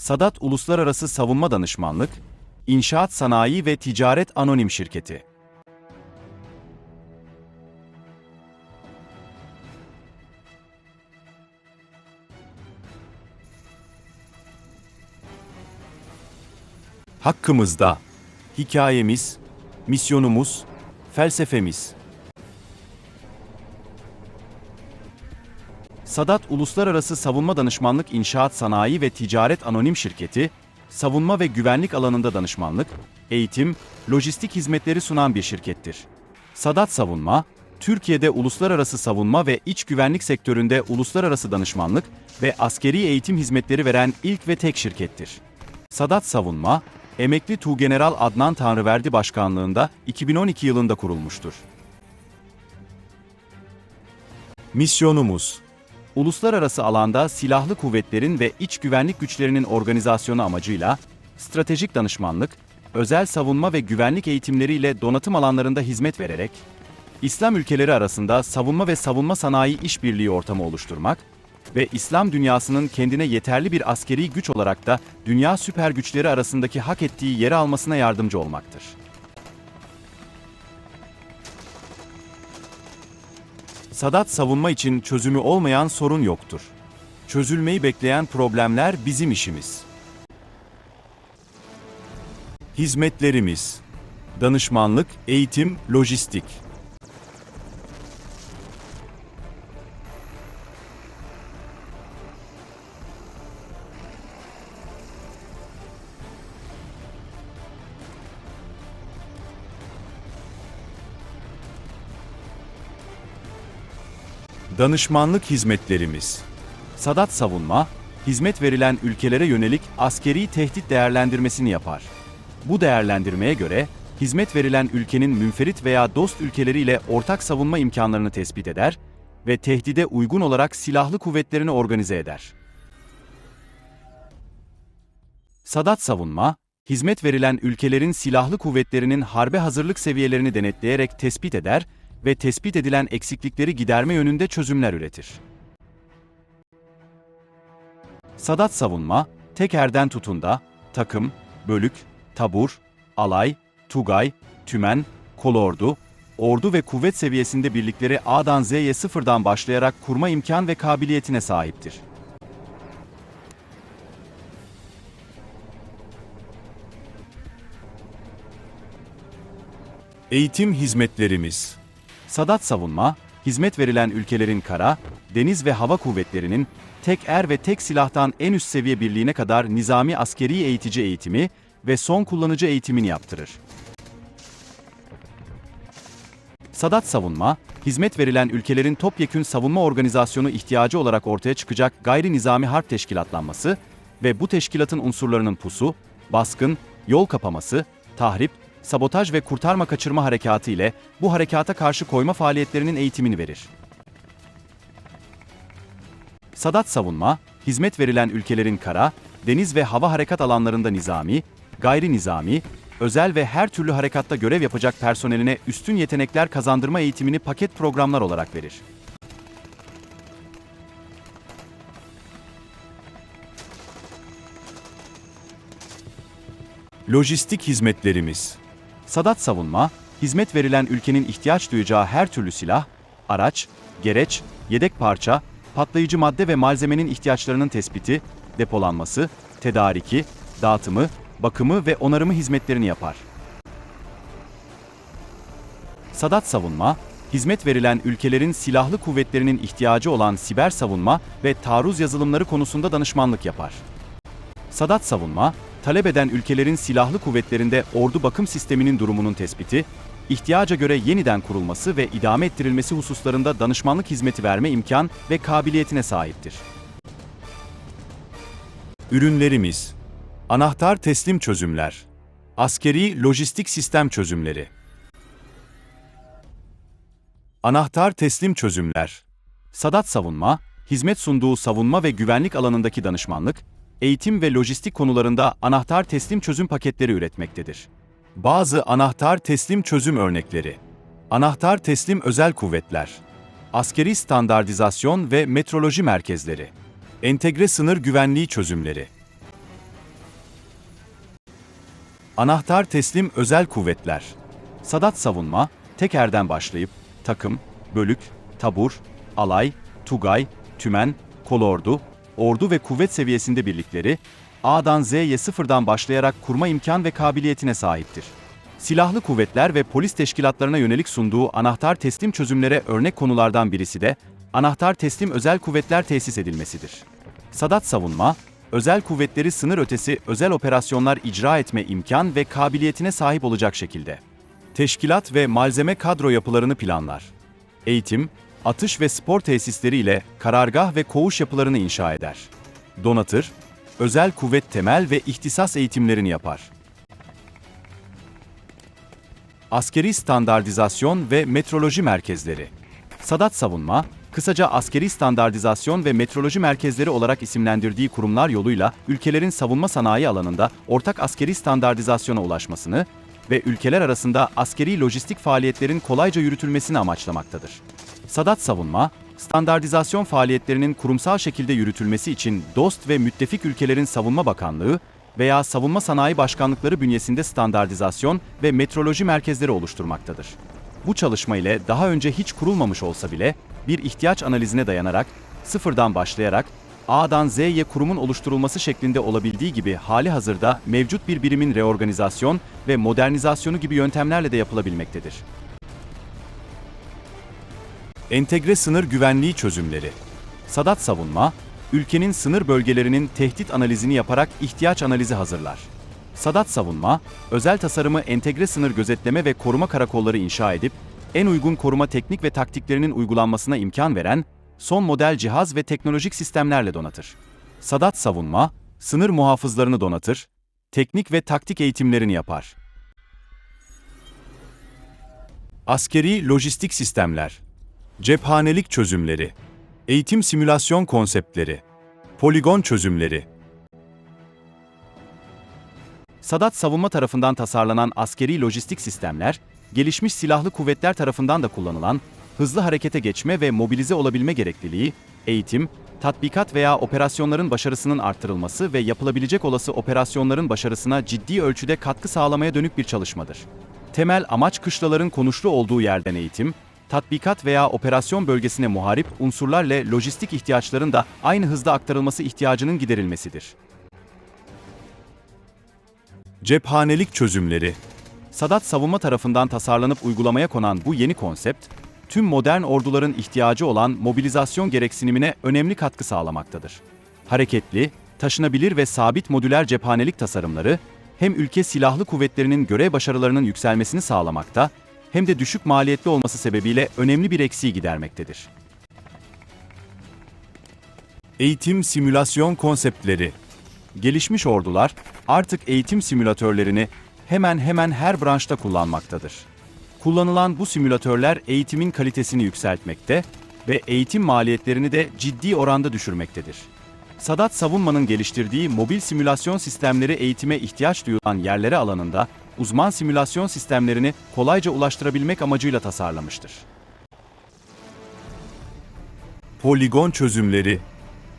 Sadat Uluslararası Savunma Danışmanlık, İnşaat Sanayi ve Ticaret Anonim Şirketi. Hakkımızda hikayemiz, misyonumuz, felsefemiz. Sadat Uluslararası Savunma Danışmanlık İnşaat Sanayi ve Ticaret Anonim Şirketi, savunma ve güvenlik alanında danışmanlık, eğitim, lojistik hizmetleri sunan bir şirkettir. Sadat Savunma, Türkiye'de uluslararası savunma ve iç güvenlik sektöründe uluslararası danışmanlık ve askeri eğitim hizmetleri veren ilk ve tek şirkettir. Sadat Savunma, emekli Tuğgeneral Adnan Tanrıverdi Başkanlığında 2012 yılında kurulmuştur. Misyonumuz Uluslararası alanda silahlı kuvvetlerin ve iç güvenlik güçlerinin organizasyonu amacıyla stratejik danışmanlık, özel savunma ve güvenlik eğitimleriyle donatım alanlarında hizmet vererek, İslam ülkeleri arasında savunma ve savunma sanayi işbirliği ortamı oluşturmak ve İslam dünyasının kendine yeterli bir askeri güç olarak da dünya süper güçleri arasındaki hak ettiği yeri almasına yardımcı olmaktır. Sadat savunma için çözümü olmayan sorun yoktur. Çözülmeyi bekleyen problemler bizim işimiz. Hizmetlerimiz Danışmanlık, eğitim, lojistik. Danışmanlık hizmetlerimiz. Sadat Savunma, hizmet verilen ülkelere yönelik askeri tehdit değerlendirmesini yapar. Bu değerlendirmeye göre, hizmet verilen ülkenin münferit veya dost ülkeleriyle ortak savunma imkanlarını tespit eder ve tehdide uygun olarak silahlı kuvvetlerini organize eder. Sadat Savunma, hizmet verilen ülkelerin silahlı kuvvetlerinin harbe hazırlık seviyelerini denetleyerek tespit eder ve tespit edilen eksiklikleri giderme yönünde çözümler üretir. Sadat Savunma, tek erden tutun da, takım, bölük, tabur, alay, tugay, tümen, kolordu, ordu ve kuvvet seviyesinde birlikleri A'dan Z'ye sıfırdan başlayarak kurma imkan ve kabiliyetine sahiptir. Eğitim hizmetlerimiz Sadat Savunma, hizmet verilen ülkelerin kara, deniz ve hava kuvvetlerinin tek er ve tek silahtan en üst seviye birliğine kadar nizami askeri eğitici eğitimi ve son kullanıcı eğitimini yaptırır. Sadat Savunma, hizmet verilen ülkelerin topyekün savunma organizasyonu ihtiyacı olarak ortaya çıkacak gayri nizami harp teşkilatlanması ve bu teşkilatın unsurlarının pusu, baskın, yol kapaması, tahrip, sabotaj ve kurtarma kaçırma harekatı ile bu harekata karşı koyma faaliyetlerinin eğitimini verir. Sadat Savunma, hizmet verilen ülkelerin kara, deniz ve hava harekat alanlarında nizami, gayri nizami, özel ve her türlü harekatta görev yapacak personeline üstün yetenekler kazandırma eğitimini paket programlar olarak verir. Lojistik hizmetlerimiz Sadat Savunma, hizmet verilen ülkenin ihtiyaç duyacağı her türlü silah, araç, gereç, yedek parça, patlayıcı madde ve malzemenin ihtiyaçlarının tespiti, depolanması, tedariki, dağıtımı, bakımı ve onarımı hizmetlerini yapar. Sadat Savunma, hizmet verilen ülkelerin silahlı kuvvetlerinin ihtiyacı olan siber savunma ve taarruz yazılımları konusunda danışmanlık yapar. Sadat Savunma, talep eden ülkelerin silahlı kuvvetlerinde ordu bakım sisteminin durumunun tespiti, ihtiyaca göre yeniden kurulması ve idame ettirilmesi hususlarında danışmanlık hizmeti verme imkan ve kabiliyetine sahiptir. Ürünlerimiz. Anahtar teslim çözümler. Askeri lojistik sistem çözümleri. Anahtar teslim çözümler. Sadat Savunma, hizmet sunduğu savunma ve güvenlik alanındaki danışmanlık, eğitim ve lojistik konularında anahtar teslim çözüm paketleri üretmektedir. Bazı anahtar teslim çözüm örnekleri. Anahtar teslim özel kuvvetler. Askeri standartizasyon ve metroloji merkezleri. Entegre sınır güvenliği çözümleri. Anahtar teslim özel kuvvetler. Sadat savunma, tek erden başlayıp takım, bölük, tabur, alay, tugay, tümen, kolordu, ordu ve kuvvet seviyesinde birlikleri A'dan Z'ye sıfırdan başlayarak kurma imkan ve kabiliyetine sahiptir. Silahlı kuvvetler ve polis teşkilatlarına yönelik sunduğu anahtar teslim çözümlere örnek konulardan birisi de anahtar teslim özel kuvvetler tesis edilmesidir. Sadat savunma, özel kuvvetleri sınır ötesi özel operasyonlar icra etme imkan ve kabiliyetine sahip olacak şekilde. Teşkilat ve malzeme kadro yapılarını planlar. Eğitim, atış ve spor tesisleri ile karargah ve koğuş yapılarını inşa eder. Donatır, özel kuvvet temel ve ihtisas eğitimlerini yapar. Askeri standartizasyon ve metroloji merkezleri. Sadat Savunma, kısaca askeri standartizasyon ve metroloji merkezleri olarak isimlendirdiği kurumlar yoluyla ülkelerin savunma sanayi alanında ortak askeri standartizasyona ulaşmasını ve ülkeler arasında askeri lojistik faaliyetlerin kolayca yürütülmesini amaçlamaktadır. Sadat Savunma, standartizasyon faaliyetlerinin kurumsal şekilde yürütülmesi için dost ve müttefik ülkelerin savunma bakanlığı veya savunma sanayi başkanlıkları bünyesinde standartizasyon ve metroloji merkezleri oluşturmaktadır. Bu çalışma ile daha önce hiç kurulmamış olsa bile bir ihtiyaç analizine dayanarak, sıfırdan başlayarak A'dan Z'ye kurumun oluşturulması şeklinde olabildiği gibi hali hazırda mevcut bir birimin reorganizasyon ve modernizasyonu gibi yöntemlerle de yapılabilmektedir. Entegre sınır güvenliği çözümleri. Sadat Savunma, ülkenin sınır bölgelerinin tehdit analizini yaparak ihtiyaç analizi hazırlar. Sadat Savunma, özel tasarımı entegre sınır gözetleme ve koruma karakolları inşa edip, en uygun koruma teknik ve taktiklerinin uygulanmasına imkan veren son model cihaz ve teknolojik sistemlerle donatır. Sadat Savunma, sınır muhafızlarını donatır, teknik ve taktik eğitimlerini yapar. Askeri lojistik sistemler, cephanelik çözümleri, eğitim simülasyon konseptleri, poligon çözümleri. Sadat Savunma tarafından tasarlanan askeri lojistik sistemler, gelişmiş silahlı kuvvetler tarafından da kullanılan hızlı harekete geçme ve mobilize olabilme gerekliliği, eğitim, tatbikat veya operasyonların başarısının artırılması ve yapılabilecek olası operasyonların başarısına ciddi ölçüde katkı sağlamaya dönük bir çalışmadır. Temel amaç kışlaların konuşlu olduğu yerden eğitim, tatbikat veya operasyon bölgesine muharip unsurlarla lojistik ihtiyaçların da aynı hızda aktarılması ihtiyacının giderilmesidir. Cephanelik çözümleri Sadat Savunma tarafından tasarlanıp uygulamaya konan bu yeni konsept, tüm modern orduların ihtiyacı olan mobilizasyon gereksinimine önemli katkı sağlamaktadır. Hareketli, taşınabilir ve sabit modüler cephanelik tasarımları, hem ülke silahlı kuvvetlerinin görev başarılarının yükselmesini sağlamakta, hem de düşük maliyetli olması sebebiyle önemli bir eksiği gidermektedir. Eğitim simülasyon konseptleri Gelişmiş ordular artık eğitim simülatörlerini hemen hemen her branşta kullanmaktadır. Kullanılan bu simülatörler eğitimin kalitesini yükseltmekte ve eğitim maliyetlerini de ciddi oranda düşürmektedir. Sadat Savunma'nın geliştirdiği mobil simülasyon sistemleri eğitime ihtiyaç duyulan yerlere alanında uzman simülasyon sistemlerini kolayca ulaştırabilmek amacıyla tasarlamıştır. Poligon çözümleri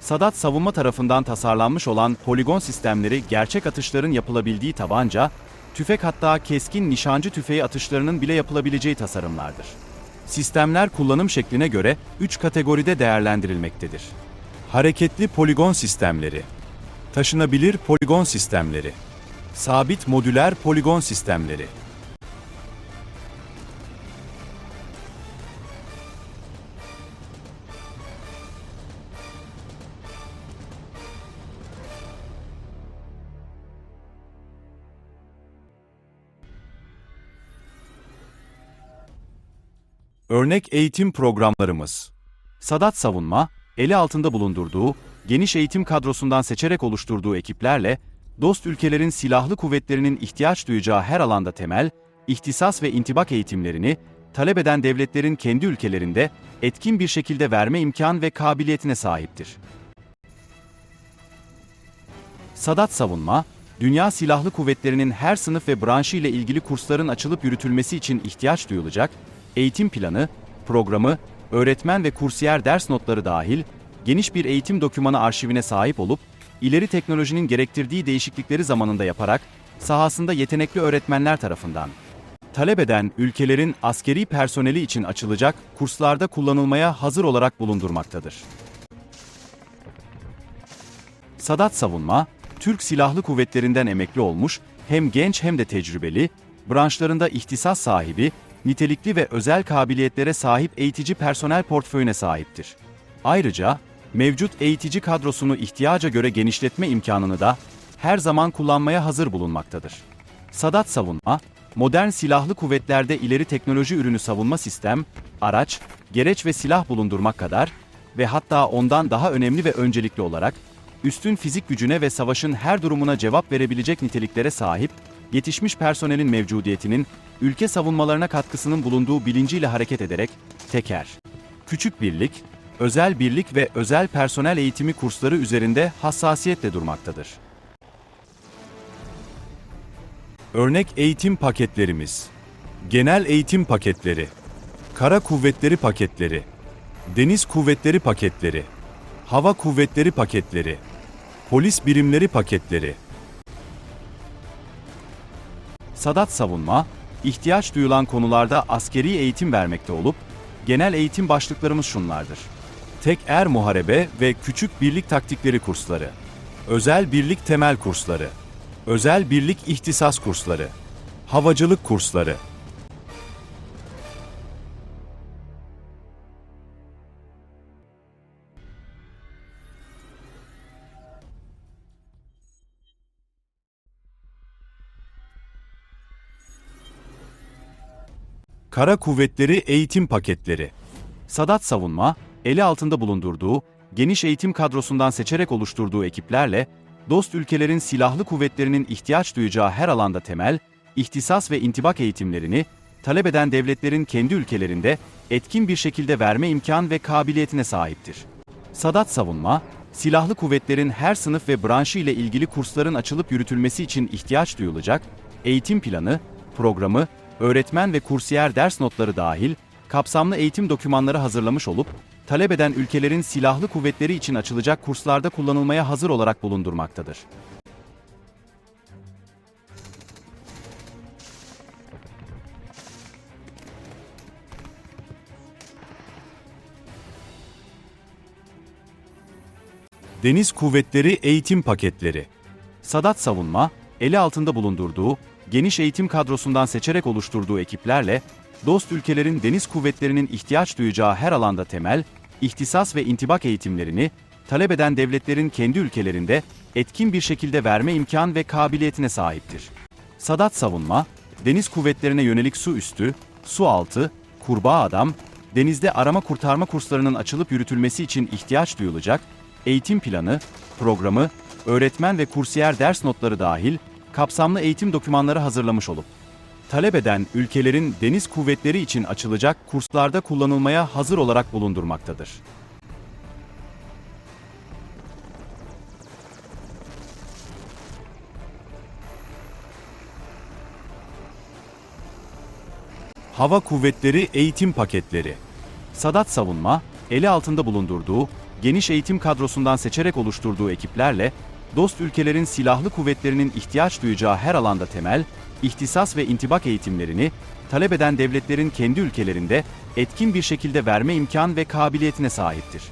Sadat Savunma tarafından tasarlanmış olan poligon sistemleri gerçek atışların yapılabildiği tabanca, tüfek hatta keskin nişancı tüfeği atışlarının bile yapılabileceği tasarımlardır. Sistemler kullanım şekline göre 3 kategoride değerlendirilmektedir. Hareketli poligon sistemleri, taşınabilir poligon sistemleri, sabit modüler poligon sistemleri. Örnek eğitim programlarımız. Sadat Savunma, eli altında bulundurduğu, geniş eğitim kadrosundan seçerek oluşturduğu ekiplerle, dost ülkelerin silahlı kuvvetlerinin ihtiyaç duyacağı her alanda temel, ihtisas ve intibak eğitimlerini, talep eden devletlerin kendi ülkelerinde etkin bir şekilde verme imkan ve kabiliyetine sahiptir. Sadat Savunma, dünya silahlı kuvvetlerinin her sınıf ve branşı ile ilgili kursların açılıp yürütülmesi için ihtiyaç duyulacak, eğitim planı, programı, öğretmen ve kursiyer ders notları dahil geniş bir eğitim dokümanı arşivine sahip olup, ileri teknolojinin gerektirdiği değişiklikleri zamanında yaparak sahasında yetenekli öğretmenler tarafından talep eden ülkelerin askeri personeli için açılacak kurslarda kullanılmaya hazır olarak bulundurmaktadır. Sadat Savunma, Türk Silahlı Kuvvetlerinden emekli olmuş, hem genç hem de tecrübeli, branşlarında ihtisas sahibi, nitelikli ve özel kabiliyetlere sahip eğitici personel portföyüne sahiptir. Ayrıca, mevcut eğitici kadrosunu ihtiyaca göre genişletme imkanını da her zaman kullanmaya hazır bulunmaktadır. Sadat Savunma, modern silahlı kuvvetlerde ileri teknoloji ürünü savunma sistem, araç, gereç ve silah bulundurmak kadar ve hatta ondan daha önemli ve öncelikli olarak üstün fizik gücüne ve savaşın her durumuna cevap verebilecek niteliklere sahip, yetişmiş personelin mevcudiyetinin ülke savunmalarına katkısının bulunduğu bilinciyle hareket ederek teker, küçük birlik, özel birlik ve özel personel eğitimi kursları üzerinde hassasiyetle durmaktadır. Örnek eğitim paketlerimiz. Genel eğitim paketleri. Kara kuvvetleri paketleri. Deniz kuvvetleri paketleri. Hava kuvvetleri paketleri. Polis birimleri paketleri. Sadat Savunma, ihtiyaç duyulan konularda askeri eğitim vermekte olup, genel eğitim başlıklarımız şunlardır. Tek er muharebe ve küçük birlik taktikleri kursları. Özel birlik temel kursları. Özel birlik ihtisas kursları. Havacılık kursları. Kara Kuvvetleri Eğitim Paketleri. Sadat Savunma, eli altında bulundurduğu, geniş eğitim kadrosundan seçerek oluşturduğu ekiplerle, dost ülkelerin silahlı kuvvetlerinin ihtiyaç duyacağı her alanda temel, ihtisas ve intibak eğitimlerini, talep eden devletlerin kendi ülkelerinde etkin bir şekilde verme imkan ve kabiliyetine sahiptir. Sadat Savunma, silahlı kuvvetlerin her sınıf ve branşı ile ilgili kursların açılıp yürütülmesi için ihtiyaç duyulacak, eğitim planı, programı, öğretmen ve kursiyer ders notları dahil kapsamlı eğitim dokümanları hazırlamış olup, talep eden ülkelerin silahlı kuvvetleri için açılacak kurslarda kullanılmaya hazır olarak bulundurmaktadır. Deniz Kuvvetleri Eğitim Paketleri. Sadat Savunma, eli altında bulundurduğu, geniş eğitim kadrosundan seçerek oluşturduğu ekiplerle, dost ülkelerin deniz kuvvetlerinin ihtiyaç duyacağı her alanda temel, ihtisas ve intibak eğitimlerini, talep eden devletlerin kendi ülkelerinde etkin bir şekilde verme imkan ve kabiliyetine sahiptir. Sadat Savunma, deniz kuvvetlerine yönelik su üstü, su altı, kurbağa adam, denizde arama kurtarma kurslarının açılıp yürütülmesi için ihtiyaç duyulacak, eğitim planı, programı, öğretmen ve kursiyer ders notları dahil kapsamlı eğitim dokümanları hazırlamış olup, talep eden ülkelerin deniz kuvvetleri için açılacak kurslarda kullanılmaya hazır olarak bulundurmaktadır. Hava Kuvvetleri Eğitim Paketleri. Sadat Savunma, eli altında bulundurduğu, geniş eğitim kadrosundan seçerek oluşturduğu ekiplerle, dost ülkelerin silahlı kuvvetlerinin ihtiyaç duyacağı her alanda temel, ihtisas ve intibak eğitimlerini, talep eden devletlerin kendi ülkelerinde etkin bir şekilde verme imkan ve kabiliyetine sahiptir.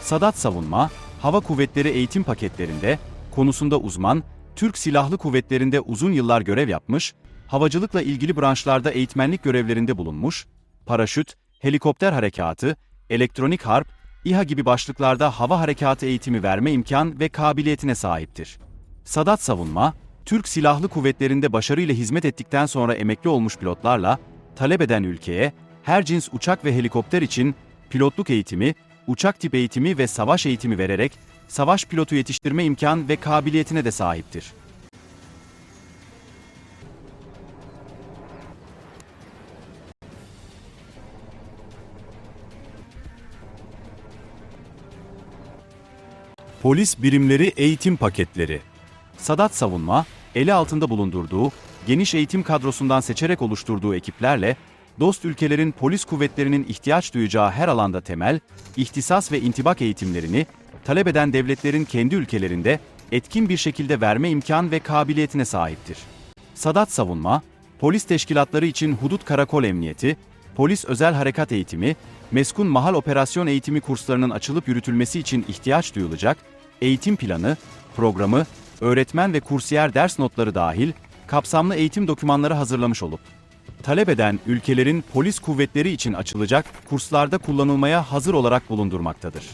Sadat Savunma, hava kuvvetleri eğitim paketlerinde, konusunda uzman, Türk Silahlı Kuvvetleri'nde uzun yıllar görev yapmış, havacılıkla ilgili branşlarda eğitmenlik görevlerinde bulunmuş, paraşüt, helikopter harekatı, elektronik harp, İHA gibi başlıklarda hava harekatı eğitimi verme imkan ve kabiliyetine sahiptir. Sadat Savunma, Türk Silahlı Kuvvetleri'nde başarıyla hizmet ettikten sonra emekli olmuş pilotlarla, talep eden ülkeye, her cins uçak ve helikopter için pilotluk eğitimi, uçak tip eğitimi ve savaş eğitimi vererek, savaş pilotu yetiştirme imkan ve kabiliyetine de sahiptir. Polis Birimleri Eğitim Paketleri. Sadat Savunma, eli altında bulundurduğu, geniş eğitim kadrosundan seçerek oluşturduğu ekiplerle, dost ülkelerin polis kuvvetlerinin ihtiyaç duyacağı her alanda temel, ihtisas ve intibak eğitimlerini, talep eden devletlerin kendi ülkelerinde etkin bir şekilde verme imkan ve kabiliyetine sahiptir. Sadat Savunma, polis teşkilatları için hudut karakol emniyeti, polis özel harekat eğitimi, meskun mahal operasyon eğitimi kurslarının açılıp yürütülmesi için ihtiyaç duyulacak, eğitim planı, programı, öğretmen ve kursiyer ders notları dahil kapsamlı eğitim dokümanları hazırlamış olup, talep eden ülkelerin polis kuvvetleri için açılacak kurslarda kullanılmaya hazır olarak bulundurmaktadır.